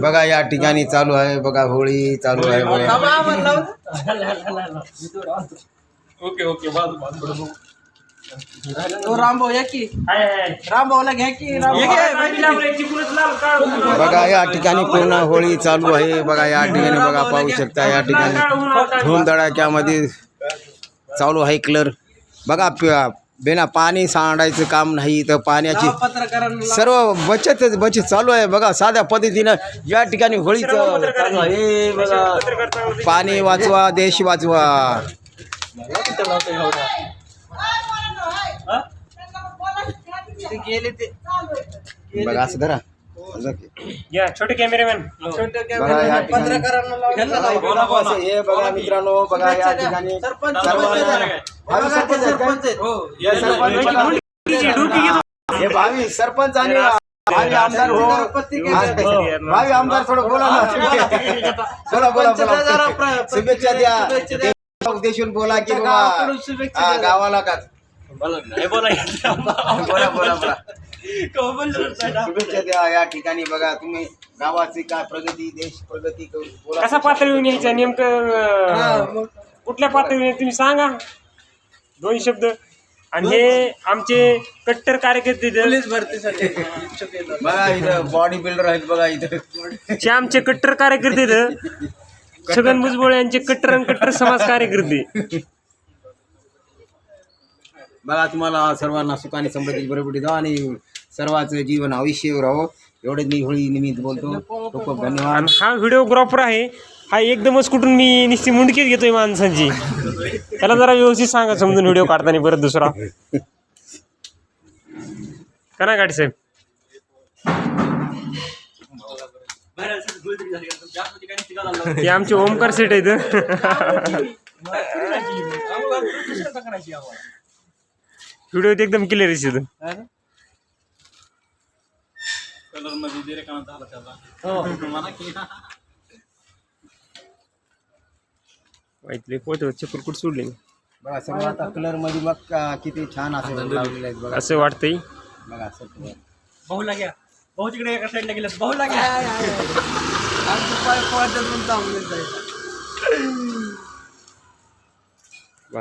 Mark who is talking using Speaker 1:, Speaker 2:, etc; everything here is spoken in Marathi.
Speaker 1: बघा या ठिकाणी चालू आहे. बघा होळी चालू आहे. बघा
Speaker 2: ओके ओके बाजू बाजू
Speaker 3: तो रामभाऊ या की? रामभाऊला घ्या की
Speaker 1: बघा या ठिकाणी पूर्ण होळी चालू आहे. बघा या ठिकाणी बघा पाहू शकता या ठिकाणी धुमधडाक्यामध्ये चालू आहे कलर बघा बिना पाणी सांडायचं काम नाही तर पाण्याची सर्व बचत बचत चालू आहे. बघा साध्या पद्धतीनं या ठिकाणी होळीचं बघा. पाणी वाचवा देश वाचवा.
Speaker 3: ते गेले ते.
Speaker 1: बघा असं धरा.
Speaker 2: या छोटे कॅमेरामॅन
Speaker 3: छोट्या
Speaker 1: बघा या
Speaker 3: कॅमेऱ्याने
Speaker 1: ठिकाणी-
Speaker 3: पत्रकारांना लावलं.
Speaker 1: असं हे बघा मित्रांनो बघा या ठिकाणी.
Speaker 3: सरपंच आहेत.
Speaker 1: हे सरपंच. हे भावी सरपंच आणि भावी आमदार हो. भावी आमदार थोडं बोला ना. बोला बोला बोला. शुभेच्छा द्या. देशून बोला की बाबा हा. गावाला का? बोला बोला बोला. शुभेच्छा द्या या ठिकाणी. बघा तुम्ही गावाची काय प्रगती देश प्रगती करू-
Speaker 2: कसा पातळीवर न्यायचा नेमकं?
Speaker 3: हा,
Speaker 2: अं, कुठल्या पातळीवर तुम्ही सांगा. दोन शब्द. आणि हे आमचे कट्टर कार्यकर्ते इथं.
Speaker 3: पोलीस भरतीसाठी इच्छुक आहेत.
Speaker 1: बघा इथं बॉडी बिल्डर आहेत बघा इथं.
Speaker 2: जे आमचे कट्टर कार्यकर्ते इथं. छगन भुजबळ यांचे कट्टर आणि कट्टर समाज कार्यकर्ते.
Speaker 1: बघा तुम्हाला सर्वांना सुखाने समृद्धी बरोबर द्या आणि सर्वांचं जीवन आयुष्य राहो एवढंच मी होळी निमित्त बोलतो. खूप खूप धन्यवाद.
Speaker 2: आणि हा व्हिडिओग्राफर आहे. हा एकदमच कुठून मी नुसती मुंडकीत घेतोय माणसांची. त्याला जरा व्यवस्थित सांगा समजून व्हिडिओ काढताना परत दुसरा. का ना गाडी साहेब. ते आमचे ओमकार सेट आहेत. व्हिडिओ एकदम क्लिअर दिसतो
Speaker 3: ना?
Speaker 2: माहिती पोहतो चप्पल कुठं सोडले
Speaker 1: बघा सर्व आता कलरमध्ये बघ का- किती छान असं लावलेलं आहेत बघा.
Speaker 2: असं वाटतंय.
Speaker 1: बघा.
Speaker 3: भाऊला घ्या भाऊ तिकडे एका साईडला गेलं भाऊला घ्या आमचं पाय पळतात पण थांबलेच आहे